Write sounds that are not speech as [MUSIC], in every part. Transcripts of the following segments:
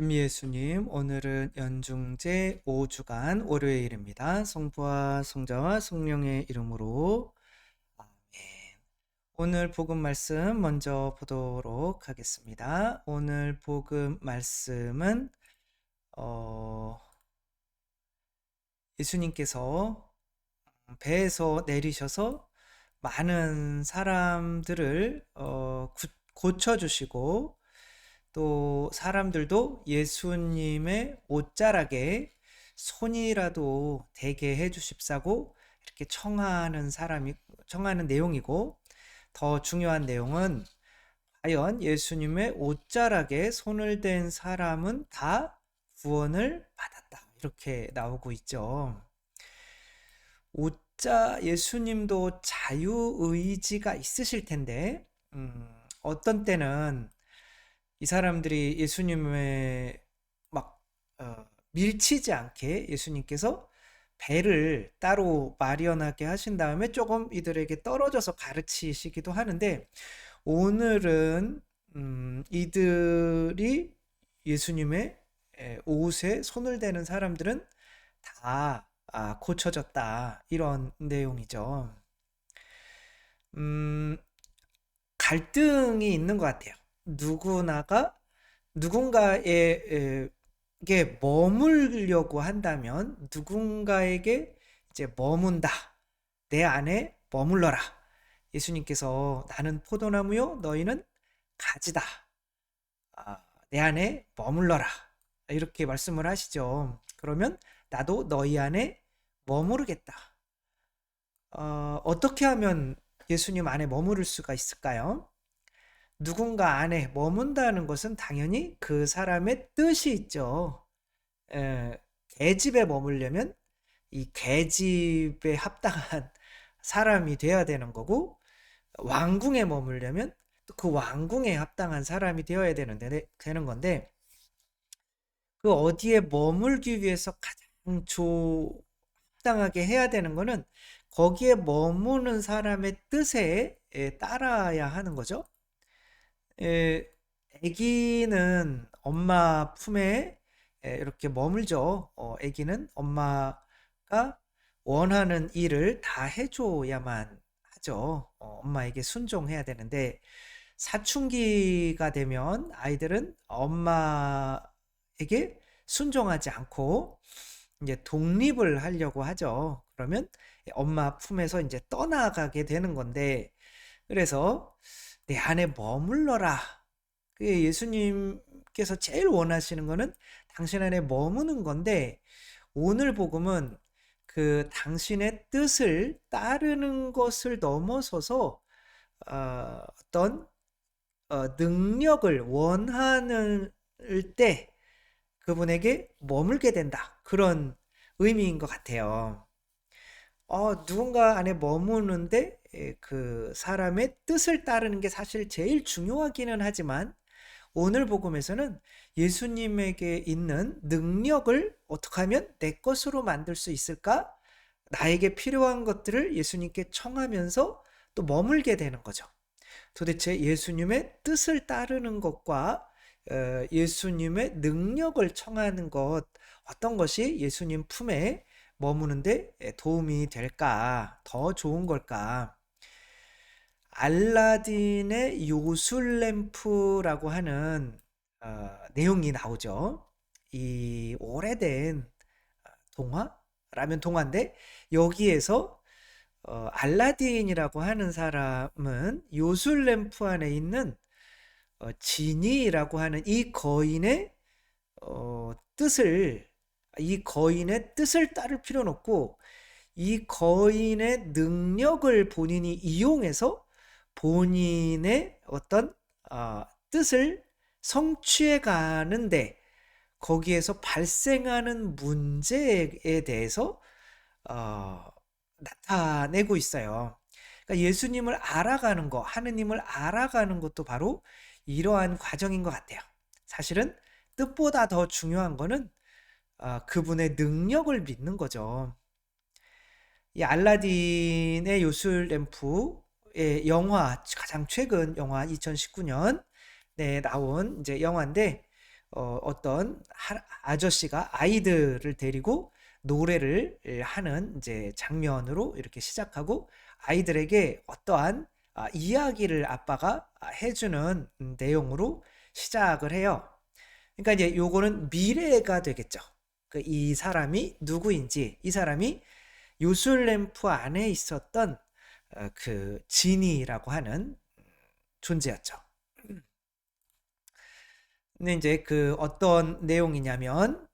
예수님, 오늘은 연중제 5주간 월요일입니다. 성부와 성자와 성령의 이름으로 아멘. 오늘 복음 말씀 먼저 보도록 하겠습니다. 오늘 복음 말씀은 어, 예수님께서 배에서 내리셔서 많은 사람들을 어, 고쳐주시고 또 사람들도 예수님의 옷자락에 손이라도 대게 해 주십사고 이렇게 청하는 사람이 청하는 내용이고 더 중요한 내용은 과연 예수님의 옷자락에 손을 댄 사람은 다 구원을 받았다. 이렇게 나오고 있죠. 옷자 예수님도 자유 의지가 있으실 텐데 음, 어떤 때는 이 사람들이 예수님의 막 어, 밀치지 않게 예수님께서 배를 따로 마련하게 하신 다음에 조금 이들에게 떨어져서 가르치시기도 하는데 오늘은 음, 이들이 예수님의 옷에 손을 대는 사람들은 다 아, 고쳐졌다 이런 내용이죠. 음, 갈등이 있는 것 같아요. 누구나가 누군가에게 머물려고 한다면 누군가에게 이제 머문다. 내 안에 머물러라. 예수님께서 나는 포도나무요 너희는 가지다. 아, 내 안에 머물러라. 이렇게 말씀을 하시죠. 그러면 나도 너희 안에 머무르겠다. 어, 어떻게 하면 예수님 안에 머무를 수가 있을까요? 누군가 안에 머문다는 것은 당연히 그 사람의 뜻이 있죠. 에, 계집에 머물려면 이 계집에 합당한 [LAUGHS] 사람이 되어야 되는 거고 왕궁에 머물려면 그 왕궁에 합당한 사람이 되어야 되는데 되는 건데 그 어디에 머물기 위해서 가장 조 합당하게 해야 되는 거는 거기에 머무는 사람의 뜻에 따라야 하는 거죠. 에, 아기는 엄마 품에 이렇게 머물죠. 어, 아기는 엄마가 원하는 일을 다 해줘야만 하죠. 어, 엄마에게 순종해야 되는데 사춘기가 되면 아이들은 엄마에게 순종하지 않고 이제 독립을 하려고 하죠. 그러면 엄마 품에서 이제 떠나가게 되는 건데 그래서 내 안에 머물러라. 그게 예수님께서 제일 원하시는 거는 당신 안에 머무는 건데 오늘 복음은 그 당신의 뜻을 따르는 것을 넘어서서 어, 떤 어, 능력을 원하는 때 그분에게 머물게 된다. 그런 의미인 것 같아요. 어, 누군가 안에 머무는데 예, 그 사람의 뜻을 따르는 게 사실 제일 중요하기는 하지만 오늘 복음에서는 예수님에게 있는 능력을 어떻게 하면 내 것으로 만들 수 있을까? 나에게 필요한 것들을 예수님께 청하면서 또 머물게 되는 거죠. 도대체 예수님의 뜻을 따르는 것과 어, 예수님의 능력을 청하는 것 어떤 것이 예수님 품에 머무는데 도움이 될까? 더 좋은 걸까? 알라딘의 요술 램프라고 하는 어, 내용이 나오죠. 이 오래된 어, 동화 라면 동화인데 여기에서 어, 알라딘이라고 하는 사람은 요술 램프 안에 있는 어, 지니라고 하는 이 거인의 어, 뜻을 이 거인의 뜻을 따를 필요는 없고 이 거인의 능력을 본인이 이용해서 본인의 어떤 어, 뜻을 성취해 가는데 거기에서 발생하는 문제에 대해서 어, 나타내고 있어요. 그러니까 예수님을 알아가는 거, 하느님을 알아가는 것도 바로 이러한 과정인 것 같아요. 사실은 뜻보다 더 중요한 거는 어, 그분의 능력을 믿는 거죠. 이 알라딘의 요술 램프 예, 영화 가장 최근 영화 2019년 네, 나온 이제 영화인데 어, 어떤 하- 아저씨가 아이들을 데리고 노래를 예, 하는 이제 장면으로 이렇게 시작하고 아이들에게 어떠한 아, 이야기를 아빠가 아, 해주는 음, 내용으로 시작을 해요. 그러니까 이제 요거는 미래가 되겠죠. 그 이 사람이 누구인지, 이 사람이 요술램프 안에 있었던 어, 그 지니라고 하는 존재였죠. 근데 이제 그 어떤 내용이냐면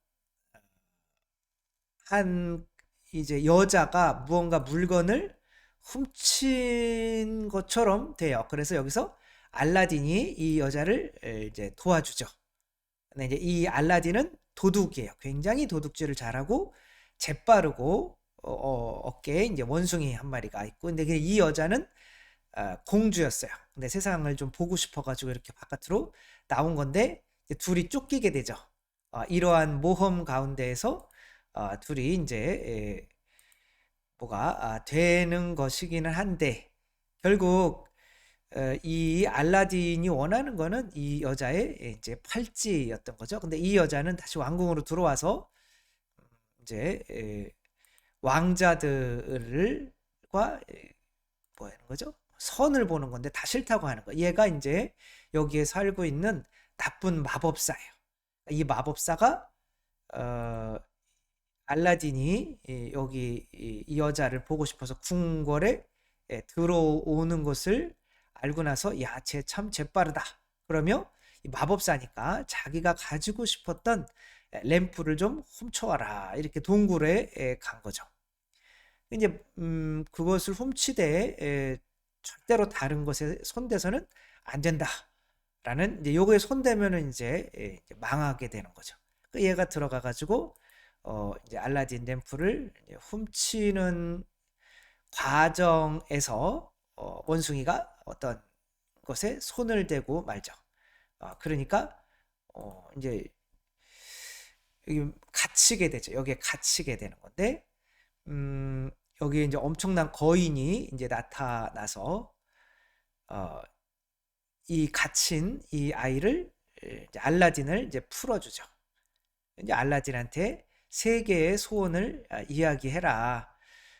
한 이제 여자가 무언가 물건을 훔친 것처럼 돼요. 그래서 여기서 알라딘이 이 여자를 에, 이제 도와주죠. 근데 이제 이 알라딘은 도둑이에요. 굉장히 도둑질을 잘하고 재빠르고 어, 어, 어깨에 이제 원숭이 한 마리가 있고 근데 그이 여자는 아, 공주였어요. 근데 세상을 좀 보고 싶어가지고 이렇게 바깥으로 나온 건데 둘이 쫓기게 되죠. 아, 이러한 모험 가운데에서 아, 둘이 이제 에, 뭐가 아, 되는 것이기는 한데 결국 어, 이 알라딘이 원하는 거는 이 여자의 이제 팔찌였던 거죠. 근데 이 여자는 다시 왕궁으로 들어와서 이제 에, 왕자들과 에, 뭐 하는 거죠? 선을 보는 건데 다 싫다고 하는 거. 얘가 이제 여기에 살고 있는 나쁜 마법사예요. 이 마법사가 어, 알라딘이 이- 여기 이, 이 여자를 보고 싶어서 궁궐에 예, 들어오는 것을 알고 나서 야, 쟤 참 재빠르다. 그러며 이 마법사니까 자기가 가지고 싶었던 예, 램프를 좀 훔쳐와라. 이렇게 동굴에 예, 간 거죠. 이제 음, 그것을 훔치되 에, 절대로 다른 것에 손대서는 안 된다라는 이제 요거에 손대면은 이제, 에, 이제 망하게 되는 거죠. 그 얘가 들어가 가지고 어 이제 알라딘 램프를 이제 훔치는 과정에서 어, 원숭이가 어떤 것에 손을 대고 말죠. 아, 그러니까 어, 이제 여기 갇히게 되죠. 여기에 갇히게 되는 건데 음, 여기에 이제 엄청난 거인이 이제 나타나서 어, 이 갇힌 이 아이를 에, 이제 알라딘을 이제 풀어주죠. 이제 알라딘한테 세 개의 소원을 아, 이야기해라.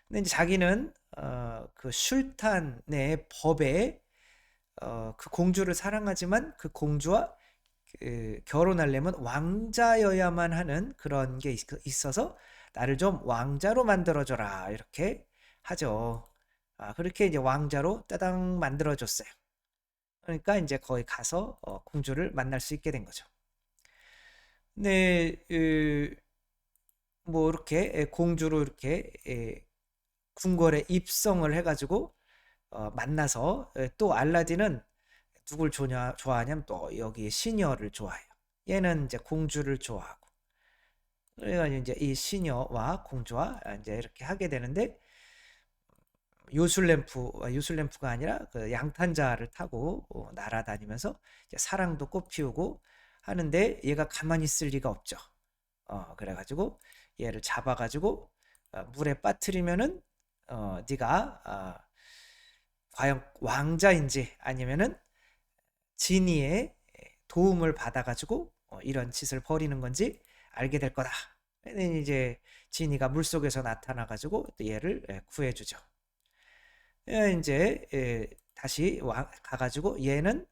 근데 이제 자기는 어, 그 슐탄의 법에 어, 그 공주를 사랑하지만 그 공주와 그 결혼하려면 왕자여야만 하는 그런 게 있- 있어서 나를 좀 왕자로 만들어줘라 이렇게 하죠. 아, 그렇게 이제 왕자로 따당 만들어줬어요. 그러니까 이제 거기 가서 어, 공주를 만날 수 있게 된 거죠. 근데 그, 뭐 이렇게 에, 공주로 이렇게 에, 궁궐에 입성을 해가지고 어, 만나서 에, 또 알라딘은 누굴 좋냐, 좋아하냐면 또 여기 시녀를 좋아해요. 얘는 이제 공주를 좋아하고. 그래가지고 이제 이 시녀와 공주와 이제 이렇게 하게 되는데 요술램프, 아, 요술램프가 아니라 그 양탄자를 타고 어, 날아다니면서 사랑도 꽃피우고 하는데 얘가 가만히 있을 리가 없죠. 어, 그래가지고 얘를 잡아가지고 어, 물에 빠뜨리면은 어, 네가 아, 과연 왕자인지 아니면은 지니의 도움을 받아가지고 어, 이런 짓을 벌이는 건지 알게 될 거다. 이제 지니가 물 속에서 나타나 가지고 또 얘를 예, 구해주죠. 예, 이제 예, 다시 와, 가가지고 얘는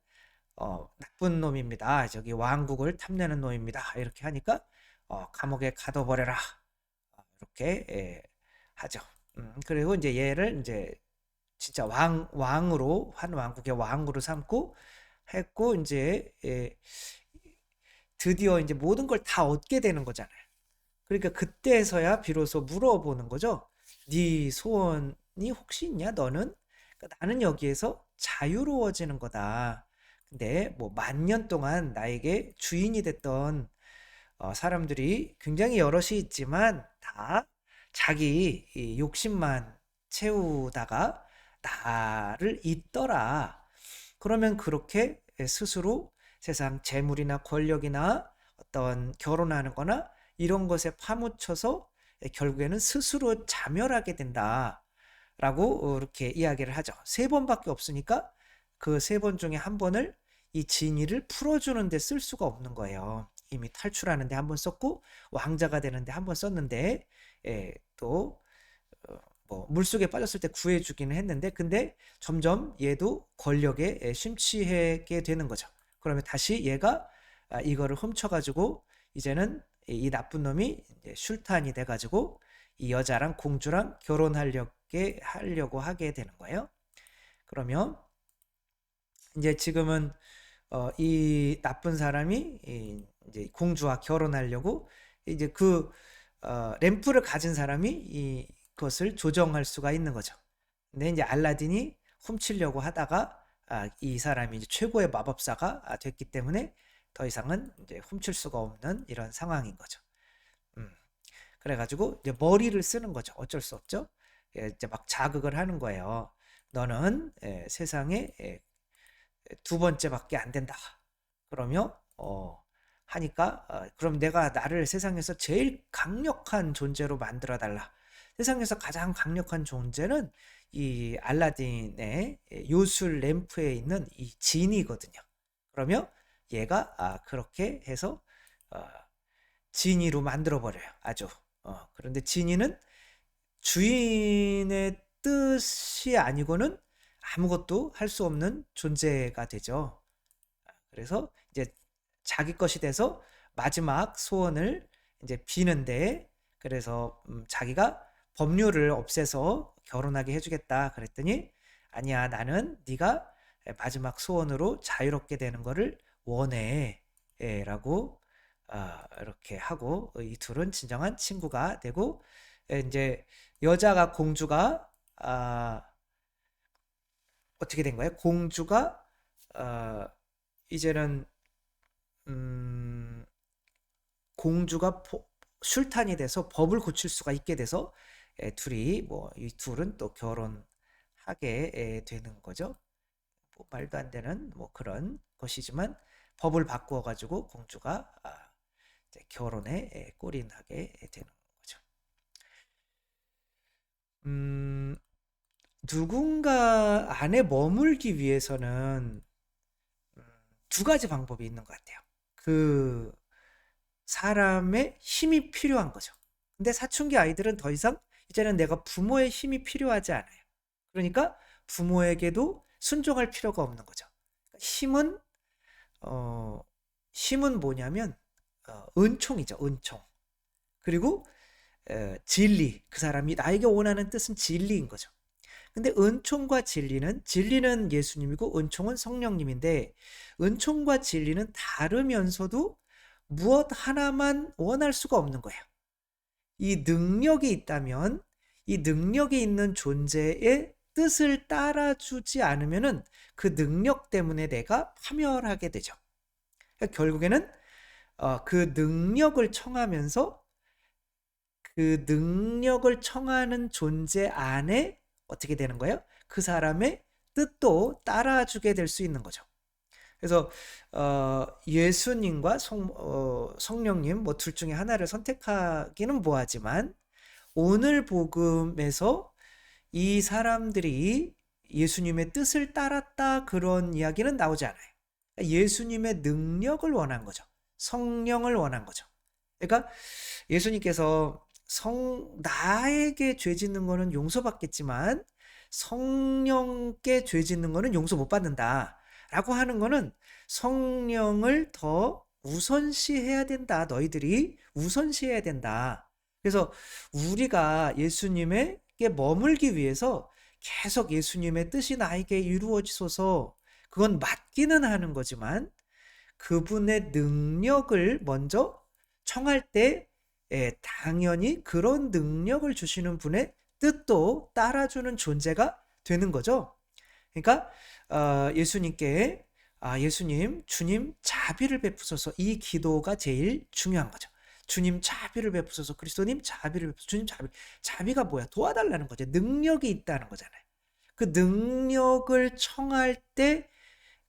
어, 나쁜 놈입니다. 저기 왕국을 탐내는 놈입니다. 이렇게 하니까 어, 감옥에 가둬버려라. 어, 이렇게 예, 하죠. 음, 그리고 이제 얘를 이제 진짜 왕 왕으로 한 왕국의 왕으로 삼고 했고 이제 예, 드디어 이제 모든 걸 다 얻게 되는 거잖아요. 그러니까 그때서야 비로소 물어보는 거죠. 네 소원이 혹시 있냐? 너는? 그러니까 나는 여기에서 자유로워지는 거다. 근데 뭐 만년 동안 나에게 주인이 됐던 어, 사람들이 굉장히 여럿이 있지만 다 자기 이 욕심만 채우다가 나를 잊더라. 그러면 그렇게 스스로 세상 재물이나 권력이나 어떤 결혼하는 거나 이런 것에 파묻혀서 결국에는 스스로 자멸하게 된다. 라고 이렇게 이야기를 하죠. 세 번밖에 없으니까 그 세 번 중에 한 번을 이 진의를 풀어주는 데 쓸 수가 없는 거예요. 이미 탈출하는데 한 번 썼고 왕자가 되는데 한 번 썼는데 예, 또 어, 뭐 물속에 빠졌을 때 구해주기는 했는데 근데 점점 얘도 권력에 예, 심취하게 되는 거죠. 그러면 다시 얘가 아, 이거를 훔쳐가지고 이제는 이 나쁜 놈이 이제 슐탄이 돼가지고 이 여자랑 공주랑 결혼하려고 하려고 하게 되는 거예요. 그러면 이제 지금은 어, 이 나쁜 사람이 이, 이제 공주와 결혼하려고 이제 그 어, 램프를 가진 사람이 이, 그것을 조정할 수가 있는 거죠. 근데 이제 알라딘이 훔치려고 하다가 아, 이 사람이 이제 최고의 마법사가 아, 됐기 때문에 더 이상은 이제 훔칠 수가 없는 이런 상황인 거죠. 음. 그래가지고 이제 머리를 쓰는 거죠. 어쩔 수 없죠. 예, 이제 막 자극을 하는 거예요. 너는 예, 세상에 예, 두 번째밖에 안 된다. 그러며 어, 하니까 어, 그럼 내가 나를 세상에서 제일 강력한 존재로 만들어 달라. 세상에서 가장 강력한 존재는 이 알라딘의 요술 램프에 있는 이 진이거든요. 그러면 얘가 아, 그렇게 해서 어, 지니로 만들어 버려요. 아주. 어, 그런데 지니는 주인의 뜻이 아니고는 아무것도 할 수 없는 존재가 되죠. 그래서 이제 자기 것이 돼서 마지막 소원을 이제 비는데 그래서 음, 자기가 법률을 없애서 결혼하게 해주겠다 그랬더니 아니야 나는 네가 마지막 소원으로 자유롭게 되는 거를 원해 라고 아, 이렇게 하고 이 둘은 진정한 친구가 되고 이제 여자가 공주가 아, 어떻게 된 거예요? 공주가 어, 이제는 음, 공주가 포, 술탄이 돼서 법을 고칠 수가 있게 돼서 에, 둘이 뭐 이 둘은 또 결혼하게 에, 되는 거죠. 뭐 말도 안 되는 뭐 그런 것이지만 법을 바꾸어 가지고 공주가 아, 결혼에 에, 꼬린하게 되는 거죠. 음, 누군가 안에 머물기 위해서는 음, 두 가지 방법이 있는 것 같아요. 그 사람의 힘이 필요한 거죠. 근데 사춘기 아이들은 더 이상 이제는 내가 부모의 힘이 필요하지 않아요. 그러니까 부모에게도 순종할 필요가 없는 거죠. 힘은 어 힘은 뭐냐면 어, 은총이죠. 은총. 그리고 어, 진리. 그 사람이 나에게 원하는 뜻은 진리인 거죠. 근데 은총과 진리는 진리는 예수님이고 은총은 성령님인데 은총과 진리는 다르면서도 무엇 하나만 원할 수가 없는 거예요. 이 능력이 있다면 이 능력이 있는 존재의 뜻을 따라주지 않으면은 그 능력 때문에 내가 파멸하게 되죠. 그러니까 결국에는 어, 그 능력을 청하면서 그 능력을 청하는 존재 안에 어떻게 되는 거예요? 그 사람의 뜻도 따라주게 될 수 있는 거죠. 그래서 어, 예수님과 성, 어, 성령님 뭐 둘 중에 하나를 선택하기는 뭐하지만 오늘 복음에서 이 사람들이 예수님의 뜻을 따랐다 그런 이야기는 나오지 않아요. 예수님의 능력을 원한 거죠. 성령을 원한 거죠. 그러니까 예수님께서 성 나에게 죄 짓는 거는 용서받겠지만 성령께 죄 짓는 거는 용서 못 받는다 라고 하는 거는 성령을 더 우선시해야 된다. 너희들이 우선시해야 된다. 그래서 우리가 예수님에게 머물기 위해서 계속 예수님의 뜻이 나에게 이루어지소서 그건 맞기는 하는 거지만 그분의 능력을 먼저 청할 때 예, 당연히 그런 능력을 주시는 분의 뜻도 따라주는 존재가 되는 거죠. 그러니까 어, 예수님께 아, 예수님, 주님 자비를 베푸소서. 이 기도가 제일 중요한 거죠. 주님 자비를 베푸소서. 그리스도님 자비를 베푸소서. 주님 자비. 자비가 뭐야? 도와달라는 거죠. 능력이 있다는 거잖아요. 그 능력을 청할 때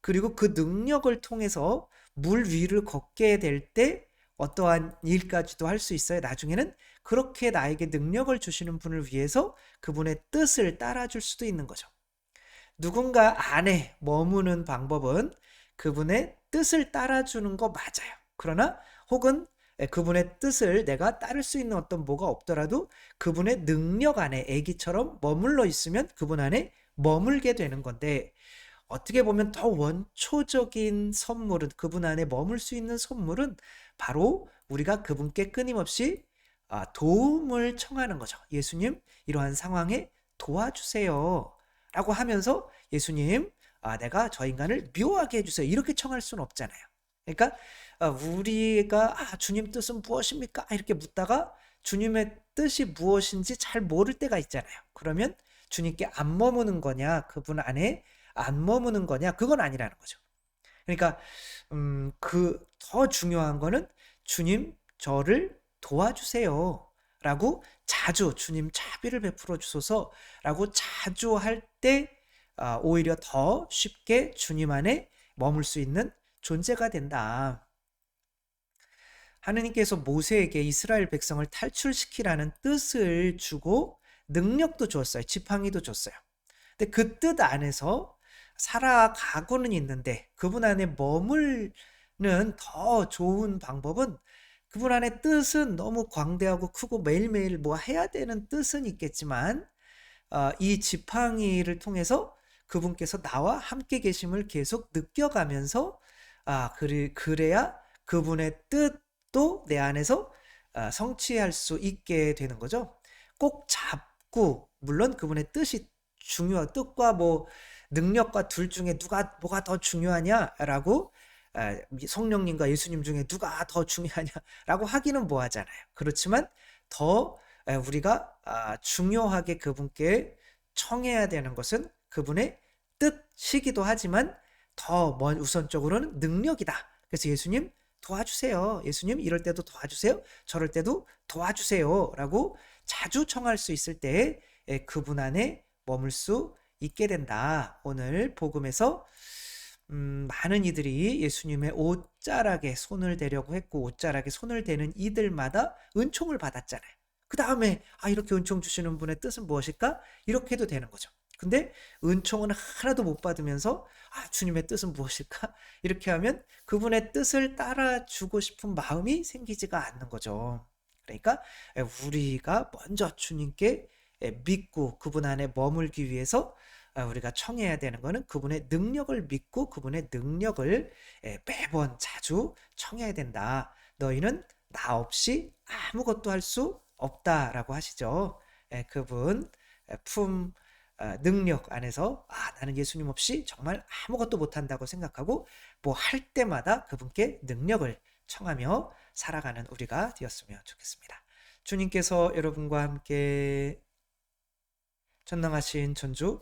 그리고 그 능력을 통해서 물 위를 걷게 될 때 어떠한 일까지도 할 수 있어요. 나중에는 그렇게 나에게 능력을 주시는 분을 위해서 그분의 뜻을 따라줄 수도 있는 거죠. 누군가 안에 머무는 방법은 그분의 뜻을 따라주는 거 맞아요. 그러나 혹은 예, 그분의 뜻을 내가 따를 수 있는 어떤 뭐가 없더라도 그분의 능력 안에 아기처럼 머물러 있으면 그분 안에 머물게 되는 건데 어떻게 보면 더 원초적인 선물은 그분 안에 머물 수 있는 선물은 바로 우리가 그분께 끊임없이 아, 도움을 청하는 거죠. 예수님, 이러한 상황에 도와주세요. 라고 하면서 예수님, 아, 내가 저 인간을 묘하게 해주세요. 이렇게 청할 수는 없잖아요. 그러니까 아, 우리가 아, 주님 뜻은 무엇입니까? 이렇게 묻다가 주님의 뜻이 무엇인지 잘 모를 때가 있잖아요. 그러면 주님께 안 머무는 거냐, 그분 안에 안 머무는 거냐, 그건 아니라는 거죠. 그러니까 음, 그 더 중요한 거는 주님 저를 도와주세요. 라고 자주 주님 자비를 베풀어 주소서 라고 자주 할때 아, 오히려 더 쉽게 주님 안에 머물 수 있는 존재가 된다. 하느님께서 모세에게 이스라엘 백성을 탈출시키라는 뜻을 주고 능력도 줬어요. 지팡이도 줬어요. 근데 그 뜻 안에서 살아가고는 있는데 그분 안에 머물는 더 좋은 방법은 그분 안에 뜻은 너무 광대하고 크고 매일매일 뭐 해야 되는 뜻은 있겠지만 어, 이 지팡이를 통해서 그분께서 나와 함께 계심을 계속 느껴가면서 아 그래 그래야 그분의 뜻도 내 안에서 아, 성취할 수 있게 되는 거죠. 꼭 잡고 물론 그분의 뜻이 중요한 뜻과 뭐 능력과 둘 중에 누가 뭐가 더 중요하냐라고 아, 성령님과 예수님 중에 누가 더 중요하냐라고 하기는 뭐하잖아요. 그렇지만 더 우리가 아, 중요하게 그분께 청해야 되는 것은 그분의 뜻이기도 하지만 더 먼 우선적으로는 능력이다. 그래서 예수님 도와주세요. 예수님 이럴 때도 도와주세요. 저럴 때도 도와주세요. 라고 자주 청할 수 있을 때 그분 안에 머물 수 있게 된다. 오늘 복음에서 음, 많은 이들이 예수님의 옷자락에 손을 대려고 했고 옷자락에 손을 대는 이들마다 은총을 받았잖아요. 그 다음에 아 이렇게 은총 주시는 분의 뜻은 무엇일까? 이렇게 해도 되는 거죠. 근데 은총은 하나도 못 받으면서 아 주님의 뜻은 무엇일까? [LAUGHS] 이렇게 하면 그분의 뜻을 따라주고 싶은 마음이 생기지가 않는 거죠. 그러니까 우리가 먼저 주님께 믿고 그분 안에 머물기 위해서 아, 우리가 청해야 되는 것은 그분의 능력을 믿고 그분의 능력을 매번 자주 청해야 된다. 너희는 나 없이 아무것도 할 수 없다라고 하시죠. 그분 품 아, 능력 안에서 아 나는 예수님 없이 정말 아무것도 못한다고 생각하고 뭐 할 때마다 그분께 능력을 청하며 살아가는 우리가 되었으면 좋겠습니다. 주님께서 여러분과 함께 전능하신 전주